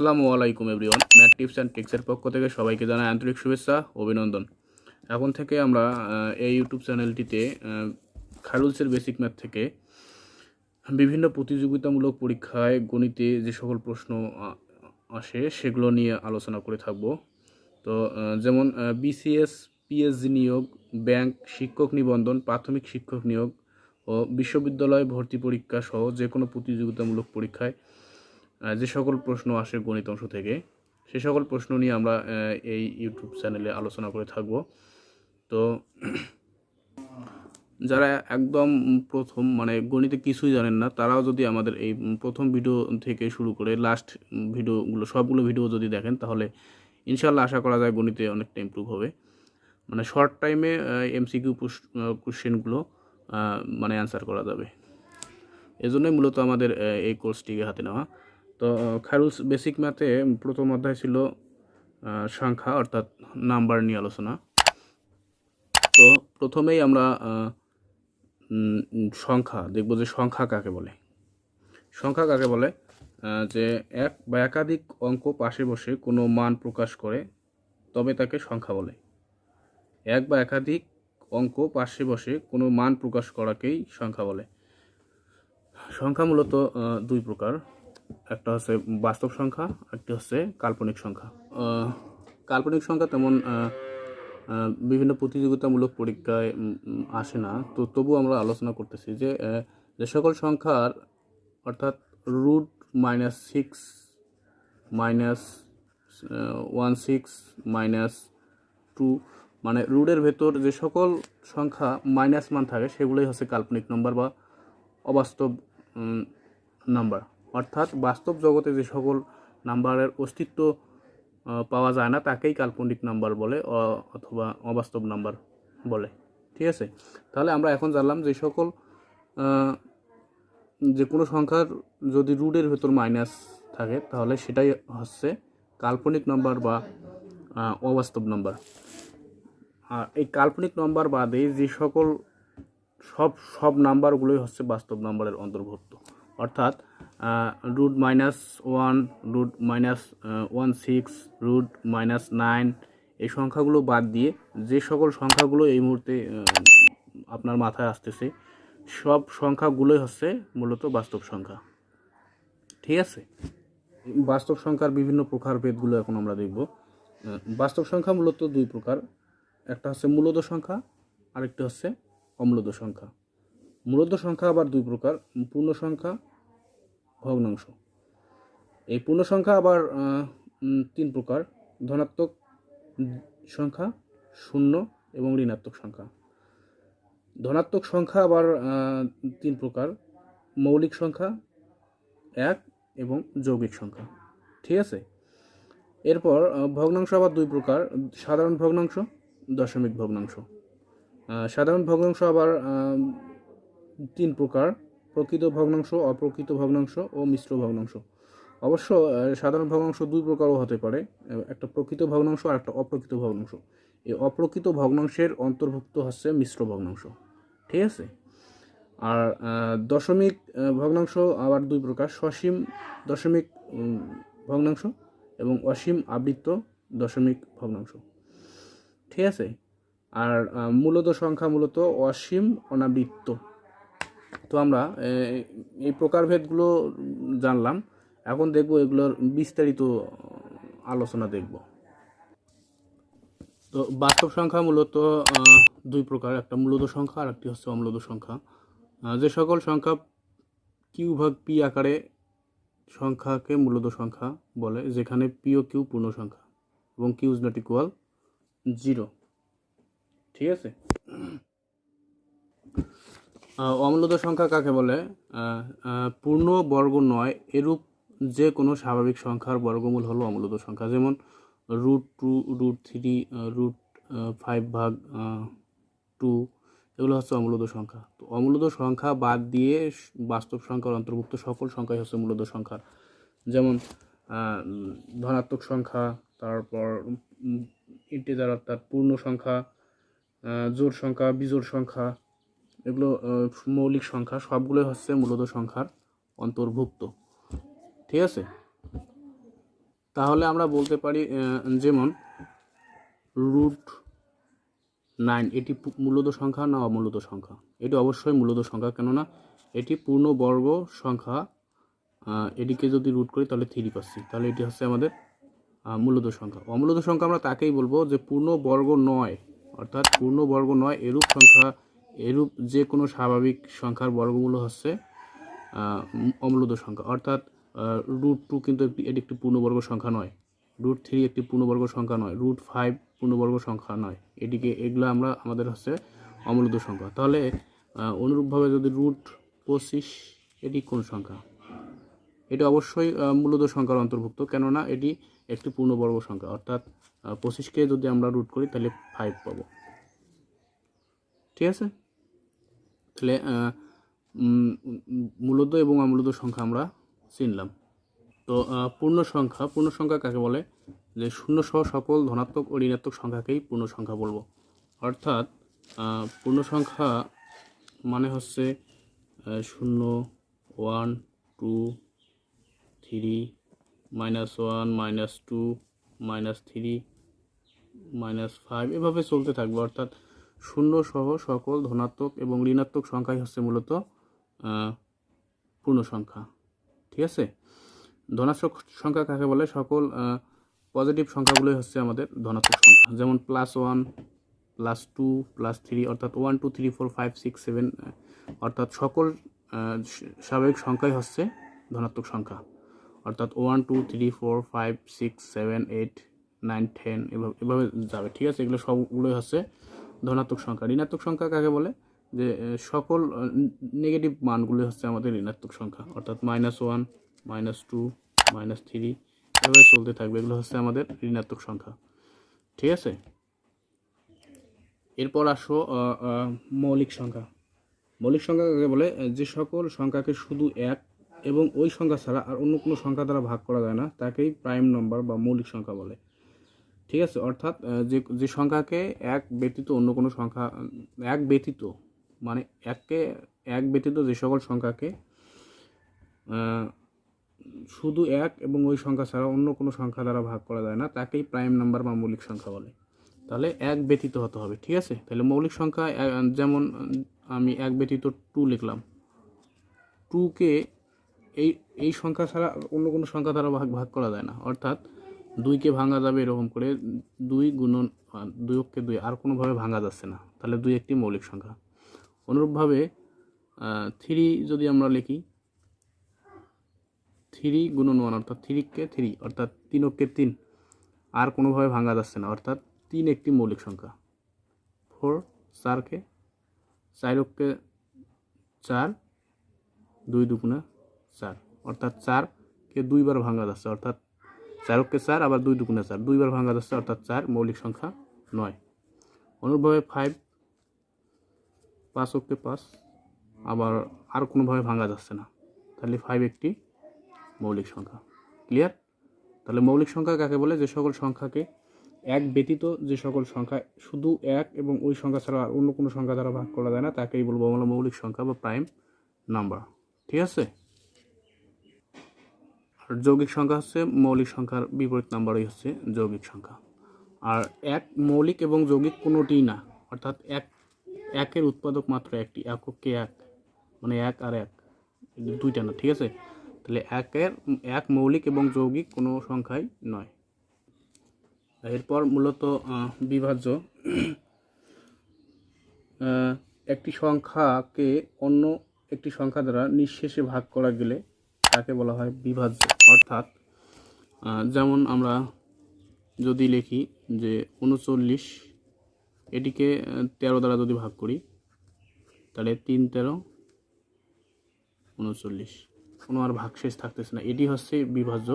আসসালামু আলাইকুম everyone. Math tips and টিক্সের পক্ষ থেকে সবাইকে জানাই আন্তরিক শুভেচ্ছা, অভিনন্দন। এখন থেকে আমরা এই ইউটিউব চ্যানেলটিতে খারুলসের বেসিক ম্যাথ থেকে বিভিন্ন প্রতিযোগিতামূলক পরীক্ষায় গণিতে যে সকল প্রশ্ন আসে সেগুলো নিয়ে আলোচনা করে থাকব। তো যেমন বিসিএস পিএসজি নিয়োগ ব্যাংক শিক্ষক নিবন্ধন, প্রাথমিক শিক্ষক নিয়োগ ও বিশ্ববিদ্যালয় ভর্তি পরীক্ষা সহ যে কোনো প্রতিযোগিতামূলক পরীক্ষায় যে সকল প্রশ্ন আসে গণিত অংশ থেকে, সে সকল প্রশ্ন নিয়ে আমরা এই ইউটিউব চ্যানেলে আলোচনা করে থাকব। তো যারা একদম প্রথম মানে গণিতে কিছুই জানেন না, তারাও যদি আমাদের এই প্রথম ভিডিও থেকে শুরু করে লাস্ট ভিডিওগুলো সবগুলো ভিডিও যদি দেখেন, তাহলে ইনশাল্লাহ আশা করা যায় গণিতে অনেকটা ইম্প্রুভ হবে। মানে শর্ট টাইমে এমসিকিউ কোশ্চেনগুলো মানে অ্যান্সার করা যাবে। এজন্যই মূলত আমাদের এই কোর্সটিকে হাতে নেওয়া। তো খারুলস বেসিক ম্যাথে প্রথম অধ্যায় ছিল সংখ্যা অর্থাৎ নাম্বার নিয়ে আলোচনা। তো প্রথমেই আমরা সংখ্যা দেখব যে সংখ্যা কাকে বলে। সংখ্যা কাকে বলে? যে এক বা একাধিক অঙ্ক পাশে বসে কোনো মান প্রকাশ করে, তবে তাকে সংখ্যা বলে। এক বা একাধিক অঙ্ক পাশে বসে কোনো মান প্রকাশ করাকেই সংখ্যা বলে। সংখ্যা মূলত দুই প্রকার। একটা হচ্ছে বাস্তব সংখ্যা একটি হচ্ছে কাল্পনিক সংখ্যা। কাল্পনিক সংখ্যা তেমন বিভিন্ন প্রতিযোগিতামূলক পরীক্ষায় আসে না। তো তবু আমরা আলোচনা করতেছি যে যে সকল সংখ্যার, অর্থাৎ root minus six minus one six minus two মানে রুটের ভেতর যে সকল সংখ্যা মাইনাস মান থাকে, সেগুলোই হচ্ছে কাল্পনিক নম্বর বা অবাস্তব নাম্বার। অর্থাৎ বাস্তব জগতে যে সকল নাম্বারের অস্তিত্ব পাওয়া যায় না, তাকেই কাল্পনিক নাম্বার বলে অথবা অবাস্তব নাম্বার বলে। ঠিক আছে? তাহলে আমরা এখন জানলাম যে সকল যে কোনো সংখ্যার যদি রুটের ভেতর মাইনাস থাকে, তাহলে সেটাই হচ্ছে কাল্পনিক নাম্বার বা অবাস্তব নাম্বার। আর এই কাল্পনিক নাম্বার বাদে যে সকল সব সব নাম্বারগুলোই হচ্ছে বাস্তব নাম্বারের অন্তর্ভুক্ত। অর্থাৎ root minus one root minus one six root minus nine এই সংখ্যাগুলো বাদ দিয়ে যে সকল সংখ্যাগুলো এই মুহূর্তে আপনার মাথায় আসতেছে, সব সংখ্যাগুলোই হচ্ছে মূলত বাস্তব সংখ্যা। ঠিক আছে? বাস্তব সংখ্যার বিভিন্ন প্রকারভেদগুলো এখন আমরা দেখব। বাস্তব সংখ্যা মূলত দুই প্রকার। একটা হচ্ছে মূলদ সংখ্যা, আরেকটি হচ্ছে অমূলদ সংখ্যা। মূলদ সংখ্যা আবার দুই প্রকার। পূর্ণ সংখ্যা ভগ্নাংশ। এই পূর্ণ সংখ্যা আবার তিন প্রকার। ধনাত্মক সংখ্যা শূন্য এবং ঋণাত্মক সংখ্যা। ধনাত্মক সংখ্যা আবার তিন প্রকার। মৌলিক সংখ্যা এক এবং যৌগিক সংখ্যা। ঠিক আছে? এরপর ভগ্নাংশ আবার দুই প্রকার। সাধারণ ভগ্নাংশ, দশমিক ভগ্নাংশ। সাধারণ ভগ্নাংশ আবার তিন প্রকার। প্রকৃত ভগ্নাংশ, অপ্রকৃত ভগ্নাংশ ও মিশ্র ভগ্নাংশ। অবশ্য সাধারণ ভগ্নাংশ দুই প্রকারও হতে পারে। একটা প্রকৃত ভগ্নাংশ আর একটা অপ্রকৃত ভগ্নাংশ। এই অপ্রকৃত ভগ্নাংশের অন্তর্ভুক্ত হচ্ছে মিশ্র ভগ্নাংশ। ঠিক আছে? আর দশমিক ভগ্নাংশ আবার দুই প্রকার। সসীম দশমিক ভগ্নাংশ এবং অসীম আবৃত্ত দশমিক ভগ্নাংশ। ঠিক আছে? আর মূলত সংখ্যা মূলত অসীম অনাবৃত্ত। তো আমরা এই প্রকারভেদগুলো জানলাম। এখন দেখব এগুলোর বিস্তারিত আলোচনা দেখব। তো বাস্তব সংখ্যা মূলত দুই প্রকার। একটা মূলত সংখ্যা, আর একটি হচ্ছে অমূলত সংখ্যা। যে সকল সংখ্যা কিউ ভাগ পি আকারে সংখ্যাকে মূলত সংখ্যা বলে, যেখানে পি ও কিউ পূর্ণ সংখ্যা এবং Q is not equal zero ঠিক আছে? অমূলত সংখ্যা কাকে বলে? পূর্ণ বর্গ নয়, এরূপ যে কোনো স্বাভাবিক সংখ্যার বর্গমূল হলো অমূলত সংখ্যা। যেমন root two root three root five ভাগ টু এগুলো হচ্ছে অমূলত সংখ্যা। তো অমূলত সংখ্যা বাদ দিয়ে বাস্তব সংখ্যার অন্তর্ভুক্ত সকল সংখ্যাই হচ্ছে মূলত সংখ্যা। যেমন ধনাত্মক সংখ্যা, তারপর ইন্টিজার অর্থাৎ পূর্ণ সংখ্যা জোর সংখ্যা, বিজোড় সংখ্যা এগুলো মৌলিক সংখ্যা সবগুলোই হচ্ছে মূলত সংখ্যার অন্তর্ভুক্ত। ঠিক আছে? তাহলে আমরা বলতে পারি যেমন রুট নাইন এটি মূলত সংখ্যা না অমূলত সংখ্যা? এটি অবশ্যই মূলত সংখ্যা কেননা এটি পূর্ণবর্গ সংখ্যা আহ, এটিকে যদি রুট করি তাহলে থ্রি পাচ্ছি। তাহলে এটি হচ্ছে আমাদের মূলত সংখ্যা। অমূলত সংখ্যা আমরা তাকেই বলব যে পূর্ণবর্গ নয় অর্থাৎ পূর্ণবর্গ নয় এরূপ সংখ্যা এরূপ যে কোনো স্বাভাবিক সংখ্যার বর্গমূল হচ্ছে আহ, অমূলত সংখ্যা। অর্থাৎ রুট টু কিন্তু একটি এটি একটি পূর্ণবর্গ সংখ্যা নয়। রুট থ্রি একটি পূর্ণবর্গ সংখ্যা নয়। রুট ফাইভ পূর্ণবর্গ সংখ্যা নয়। এটিকে এগুলো আমরা আমাদের হচ্ছে অমূলত সংখ্যা। তাহলে অনুরূপভাবে যদি রুট পঁচিশ এটি কোন সংখ্যা? এটি অবশ্যই মূলত সংখ্যার অন্তর্ভুক্ত কেননা এটি একটি পূর্ণবর্গ সংখ্যা। অর্থাৎ পঁচিশকে যদি আমরা রুট করি তাহলে ফাইভ পাবো। ঠিক আছে? তাহলে মূলত এবং অমূলত সংখ্যা আমরা চিনলাম। তো পূর্ণ সংখ্যা পূর্ণ সংখ্যা কাকে বলে? যে শূন্য সহ সকল ধনাত্মক ও ঋণাত্মক সংখ্যাকেই পূর্ণ সংখ্যা বলব। অর্থাৎ পূর্ণ সংখ্যা মানে হচ্ছে শূন্য, one, two, three, minus one, minus two, minus three, minus five, এভাবে চলতে থাকবে। অর্থাৎ শূন্য সহ সকল ধনাত্মক এবং ঋণাত্মক সংখ্যাই হচ্ছে মূলত পূর্ণ সংখ্যা। ঠিক আছে? ধনাত্মক সংখ্যা কাকে বলে? সকল পজিটিভ সংখ্যাগুলোই হচ্ছে আমাদের ধনাত্মক সংখ্যা। যেমন plus one plus two plus three অর্থাৎ one two three four five six seven অর্থাৎ সকল স্বাভাবিক সংখ্যাই হচ্ছে ধনাত্মক সংখ্যা। অর্থাৎ one two three four five six seven eight nine ten এভাবে এভাবে যাবে। ঠিক আছে? এগুলো সবগুলোই হচ্ছে ধনাত্মক সংখ্যা। ঋণাত্মক সংখ্যা কাকে বলে? যে সকল নেগেটিভ মানগুলি হচ্ছে আমাদের ঋণাত্মক সংখ্যা। অর্থাৎ minus one minus two minus three এভাবে চলতে থাকবে। এগুলো হচ্ছে আমাদের ঋণাত্মক সংখ্যা। ঠিক আছে? এরপর আসো মৌলিক সংখ্যা। মৌলিক সংখ্যা কাকে বলে? যে সকল সংখ্যাকে শুধু এক এবং ওই সংখ্যা ছাড়া আর অন্য কোনো সংখ্যা দ্বারা ভাগ করা যায় না, তাকেই প্রাইম নম্বর বা মৌলিক সংখ্যা বলে। ঠিক আছে? অর্থাৎ যে যে সংখ্যাকে এক ব্যতীত অন্য কোনো সংখ্যা, এক ব্যতীত মানে এককে এক ব্যতীত যে সকল সংখ্যাকে শুধু এক এবং ওই সংখ্যা ছাড়া অন্য কোনো সংখ্যা দ্বারা ভাগ করা যায় না, তাকেই প্রাইম নাম্বার বা মৌলিক সংখ্যা বলে। তাহলে এক ব্যতীত হতে হবে, ঠিক আছে? তাহলে মৌলিক সংখ্যা যেমন আমি এক ব্যতীত টু লিখলাম টুকে এই এই সংখ্যা ছাড়া অন্য কোনো সংখ্যা দ্বারা ভাগ ভাগ করা যায় না। অর্থাৎ দুইকে ভাঙা যাবে এরকম করে, দুই গুণন, দুই অক্ষে দুই, আর কোনোভাবে ভাঙা যাচ্ছে না। তাহলে দুই একটি মৌলিক সংখ্যা। অনুরূপভাবে থ্রি যদি আমরা লিখি, থ্রি গুণন ওয়ান অর্থাৎ থ্রিকে থ্রি, অর্থাৎ তিন অক্ষে তিন, আর কোনোভাবে ভাঙা যাচ্ছে না, অর্থাৎ তিন একটি মৌলিক সংখ্যা। ফোর চারকে চার অক্ষে চার, দুই দুগুণে চার, অর্থাৎ চারকে দুইবার ভাঙা যাচ্ছে, অর্থাৎ চার অক্ষে চার, আবার দুই দুগুণে চার। দুইবার ভাঙা যাচ্ছে, অর্থাৎ চার, মৌলিক সংখ্যা নয়। অনুরূপভাবে ফাইভ পাঁচ অক্ষে পাঁচ, আবার আর কোনোভাবে ভাঙা যাচ্ছে না। তাহলে ফাইভ একটি মৌলিক সংখ্যা। ক্লিয়ার তাহলে মৌলিক সংখ্যা কাকে বলে? যে সকল সংখ্যাকে এক ব্যতীত যে সকল সংখ্যা, শুধু এক এবং ওই সংখ্যা ছাড়া আর অন্য কোনো সংখ্যা দ্বারা ভাগ করা যায় না। তাকেই বলব আমরা মৌলিক সংখ্যা বা প্রাইম নাম্বার ঠিক আছে? যৌগিক সংখ্যা হচ্ছে মৌলিক সংখ্যার বিপরীত নাম্বারই হচ্ছে যৌগিক সংখ্যা। আর এক মৌলিক এবং যৌগিক কোনোটিই না, অর্থাৎ এক, একের উৎপাদক মাত্র একটি, এককে এক মানে এক আর এক, দুইটা না, ঠিক আছে? তাহলে একের, এক মৌলিক এবং যৌগিক কোনো সংখ্যাই নয়। এরপর মূলত বিভাজ্য। একটি সংখ্যাকে অন্য একটি সংখ্যা দ্বারা নিঃশেষে ভাগ করা গেলে তাকে বলা হয় বিভাজ্য। অর্থাৎ যেমন আমরা যদি লিখি যে উনচল্লিশ এটিকে আহ, তেরো দ্বারা যদি ভাগ করি তাহলে তিন তেরো উনচল্লিশ। কোনো আর ভাগশেষ থাকতেছে না। এটি হচ্ছে বিভাজ্য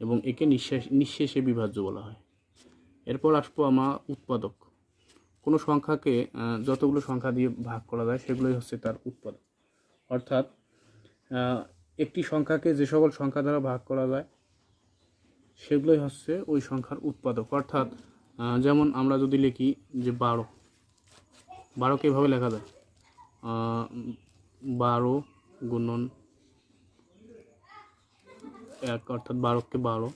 এবং একে নিঃশেষ নিঃশেষে বিভাজ্য বলা হয়। এরপর আসব আমার উৎপাদক। কোনো সংখ্যাকে যতগুলো সংখ্যা দিয়ে ভাগ করা যায় সেগুলোই হচ্ছে তার উৎপাদক। অর্থাৎ একটি সংখ্যাকে যে সকল সংখ্যা দ্বারা ভাগ করা যায়, সেগুলোই হচ্ছে ওই সংখ্যার উৎপাদক। অর্থাৎ যেমন আমরা যদি লিখি যে বারো, বারোকে এভাবে লেখা যায় বারো গুণন এক, অর্থাৎ বারোকে বারো,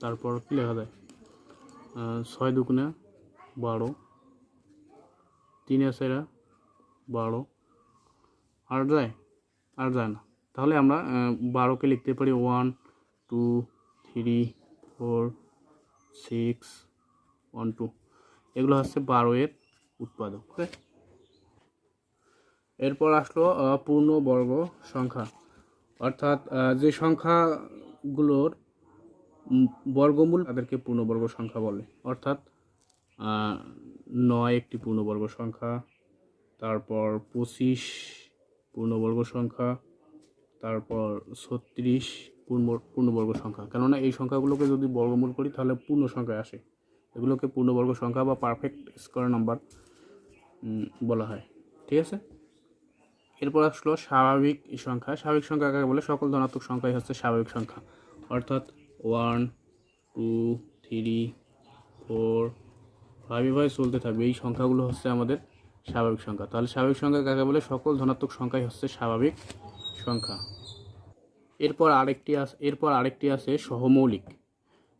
তারপর কী লেখা যায়? ছয় দুগুণে বারো, তিন এসেরা বারো, আর যায়? আর যায় না। তাহলে আমরা বারোকে লিখতে পারি one two three four six one two এগুলো হচ্ছে বারো এর উৎপাদক ওকে এরপর আসলো পূর্ণবর্গ সংখ্যা। অর্থাৎ যে সংখ্যাগুলোর বর্গমূল তাদেরকে পূর্ণবর্গ সংখ্যা বলে। অর্থাৎ নয় একটি পূর্ণবর্গ সংখ্যা, তারপর পঁচিশ পূর্ণবর্গ সংখ্যা তারপর ছত্রিশ পূর্ণ, পূর্ণবর্গ সংখ্যা। কেননা এই সংখ্যাগুলোকে যদি বর্গমূল করি, তাহলে পূর্ণ সংখ্যায় আসে। এগুলোকে পূর্ণবর্গ সংখ্যা বা পারফেক্ট স্কোয়ার নাম্বার বলা হয়। ঠিক আছে? এরপর আসলো স্বাভাবিক সংখ্যা। স্বাভাবিক সংখ্যা কাকে বলে? সকল ধনাত্মক সংখ্যাই হচ্ছে স্বাভাবিক সংখ্যা। অর্থাৎ one two three four five এভাবে চলতে থাকবে। এই সংখ্যাগুলো হচ্ছে আমাদের স্বাভাবিক সংখ্যা। তাহলে স্বাভাবিক সংখ্যা কাকে বলে? সকল ধনাত্মক সংখ্যাই হচ্ছে স্বাভাবিক সংখ্যা। এরপর আরেকটি আছে এরপর আরেকটি আছে সহমৌলিক।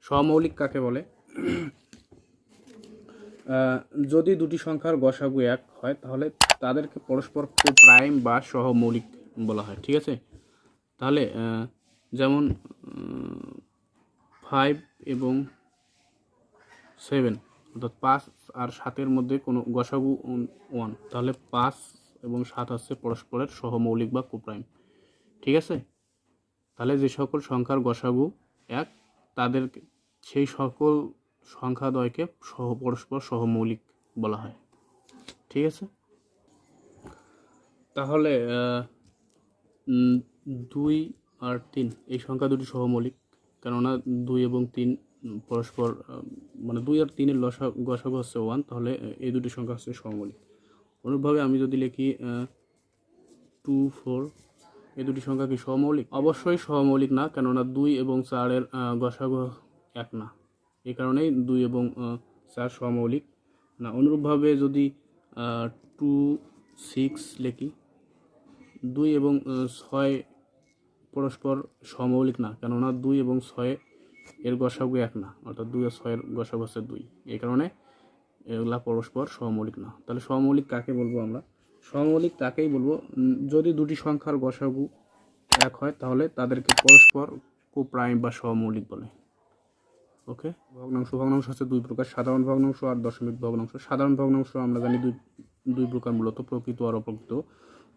সহমৌলিক কাকে বলে? যদি দুটি সংখ্যার গসাগু এক হয়, তাহলে তাদেরকে পরস্পর প্রাইম বা সহমৌলিক বলা হয়, ঠিক আছে? তাহলে যেমন ফাইভ এবং সেভেন অর্থাৎ পাঁচ আর সাতের মধ্যে কোনো গসাগু ওয়ান তাহলে পাঁচ এবং সাত হচ্ছে পরস্পরের সহমৌলিক বা কোপ্রাইম। ঠিক আছে? তাহলে যে সকল সংখ্যার গসাগু এক, তাদের সেই সকল সংখ্যাদ্বয়কে সহ, পরস্পর সহমৌলিক বলা হয়। ঠিক আছে? তাহলে দুই আর তিন, এই সংখ্যা দুটি সহমৌলিক, কেননা দুই এবং তিন পরস্পর মানে দুই আর তিনের লসা, গসাগু হচ্ছে ওয়ান তাহলে এই দুটি সংখ্যা হচ্ছে সহমৌলিক। অনুরূপভাবে আমি যদি লিখি টু ফোর এই দুটি সংখ্যা কি সহমৌলিক অবশ্যই সহমৌলিক না, কেননা দুই এবং চারের গসাগু এক না। এই কারণেই দুই এবং চার সহমৌলিক না। অনুরূপভাবে যদি টু সিক্স লেখি, দুই এবং ছয় পরস্পর সমৌলিক না, কেননা দুই এবং ছয় এর গসাগু এক না, অর্থাৎ দুই আর ছয়ের গসাগু হচ্ছে দুই। এই কারণে এগুলা পরস্পর সমৌলিক না। তাহলে সমৌলিক কাকে বলব আমরা? সমৌলিক তাকেই বলব যদি দুটি সংখ্যার গসাগু এক হয়, তাহলে তাদেরকে পরস্পর কোপ্রাইম বা সমৌলিক বলে। ওকে? ভগ্নাংশ ভগ্নাংশ হচ্ছে দুই প্রকার। সাধারণ ভগ্নাংশ আর দশমিক ভগ্নাংশ। সাধারণ ভগ্নাংশ আমরা জানি দুই দুই প্রকার মূলত, প্রকৃত আর অপ্রকৃত।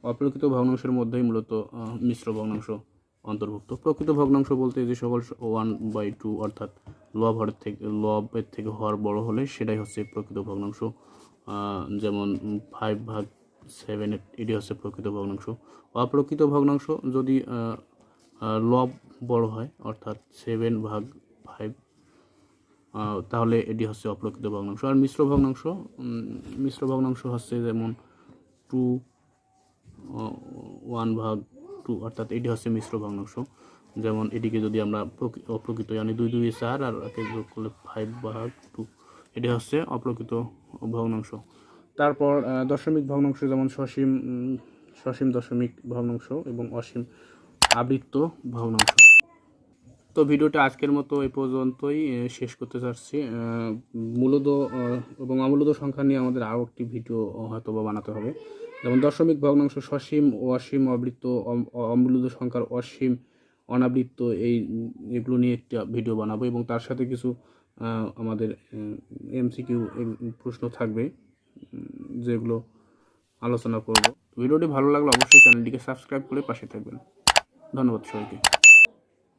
অপ্রকৃত ভগ্নাংশের মধ্যেই মূলত মিশ্র ভগ্নাংশ অন্তর্ভুক্ত। প্রকৃত ভগ্নাংশ বলতে যে সকল ওয়ান বাই টু অর্থাৎ লব হরের থেকে লবের থেকে হর বড় হলে সেটাই হচ্ছে প্রকৃত ভগ্নাংশ। যেমন ফাইভ ভাগ সেভেন এটি হচ্ছে প্রকৃত ভগ্নাংশ। অপ্রকৃত ভগ্নাংশ যদি লব বড় হয়, অর্থাৎ সেভেন ভাগ ফাইভ তাহলে এটি হচ্ছে অপ্রকৃত ভগ্নাংশ। আর মিশ্র ভগ্নাংশ মিশ্র ভগ্নাংশ হচ্ছে যেমন টু ওয়ান ভাগ টু, অর্থাৎ এটি হচ্ছে মিশ্র ভগ্নাংশ। যেমন এটিকে যদি আমরা প্রকৃ- অপ্রকৃত মানে দুই দুই চার আর একে যোগ করলে ফাইভ ভাগ টু, এটি হচ্ছে অপ্রকৃত ভগ্নাংশ। তারপর দশমিক ভগ্নাংশ যেমন সসীম সসীম দশমিক ভগ্নাংশ এবং অসীম আবৃত্ত ভগ্নাংশ। তো ভিডিওটা আজকের মতো এই পর্যন্তই শেষ করতে চাচ্ছি। মূলত এবং অমূলত সংখ্যা নিয়ে আমাদের আরও একটি ভিডিও হয়তো বা বানাতে হবে। যেমন দশমিক ভগ্নাংশ সসীম ও অসীম আবৃত্ত, অম- অমূলত সংখ্যার অসীম, অনাবৃত্ত, এই, এগুলো নিয়ে একটা ভিডিও বানাবো এবং তার সাথে কিছু আমাদের এমসিকিউ প্রশ্ন থাকবে। যেগুলো আলোচনা করব। ভিডিওটি ভালো লাগলে অবশ্যই চ্যানেলটিকে সাবস্ক্রাইব করে পাশে থাকবেন। ধন্যবাদ সবাইকে।